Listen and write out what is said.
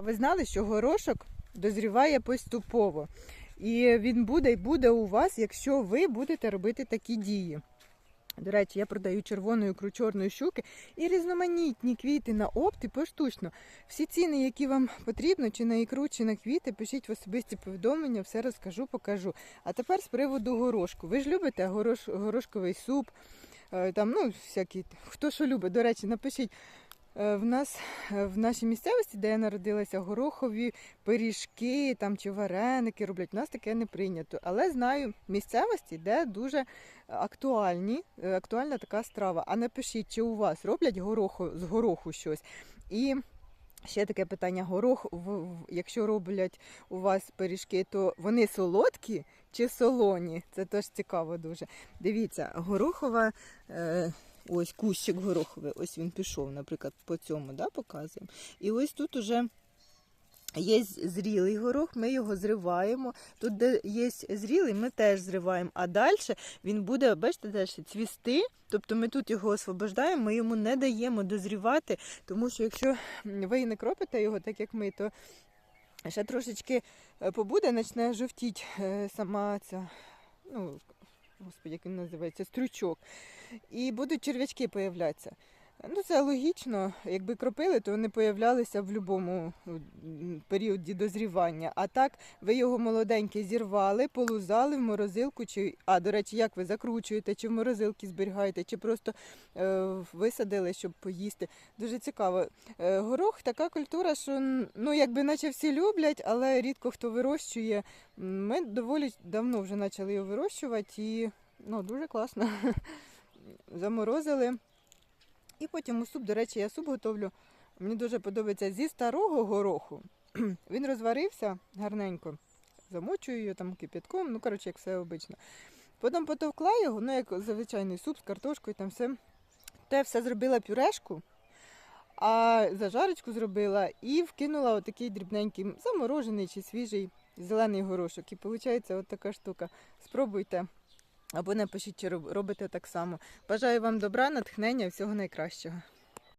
А ви знали, що горошок дозріває поступово. І він буде і буде у вас, якщо ви будете робити такі дії. До речі, я продаю червону ікру чорної щуки і різноманітні квіти на опт і поштучно. Всі ціни, які вам потрібно, чи на ікру, чи на квіти, пишіть в особисті повідомлення, все розкажу, покажу. А тепер з приводу горошку. Ви ж любите горош, горошковий суп, е, там, ну, всякі, хто що любить. До речі, напишіть. Е, В нас е, в нашій місцевості, де я народилася, горохові пиріжки там чи вареники роблять. У нас таке не прийнято. Але знаю місцевості, де дуже актуальні, е, актуальна така страва. А напишіть, чи у вас роблять гороху з гороху щось. І ще таке питання: горох, якщо роблять у вас пиріжки, то вони солодкі чи солоні? Це теж цікаво дуже. Дивіться, горохова. Е, Ось кущик гороховий, ось він пішов, наприклад, по цьому, да, показуємо. І ось тут уже є зрілий горох, ми його зриваємо. Тут, де є зрілий, ми теж зриваємо. А далі він буде, бачите, теж цвісти. Тобто ми тут його освобождаємо, ми йому не даємо дозрівати, тому що якщо ви не кропите його, так як ми, то ще трошечки е, побуде, почне жовтіть е, сама ця, ну, господи, як він називається, стрючок. І будуть черв'ячки появлятися. Ну, це логічно. Якби кропили, то вони появлялися в будь-якому періоді дозрівання. А так, ви його молоденький зірвали, полузали в морозилку, чи, а, до речі, як ви закручуєте, чи в морозилці зберігаєте, чи просто е, висадили, щоб поїсти. Дуже цікаво. Е, горох така культура, що ну, якби наче всі люблять, але рідко хто вирощує. Ми доволі давно вже почали його вирощувати і ну, дуже класно. Заморозили. І потім у суп, до речі, я суп готовлю. Мені дуже подобається зі старого гороху. Він розварився гарненько. Замочую його там кипятком, ну, коротше, як все обично. Потім потовкла його, ну, як звичайний суп з картошкою, там все. Те все зробила пюрешку, а зажарочку зробила і вкинула отакий дрібненький, заморожений чи свіжий зелений горошок. І виходить от така штука. Спробуйте. Або напишіть, чи робите так само. Бажаю вам добра, натхнення, всього найкращого.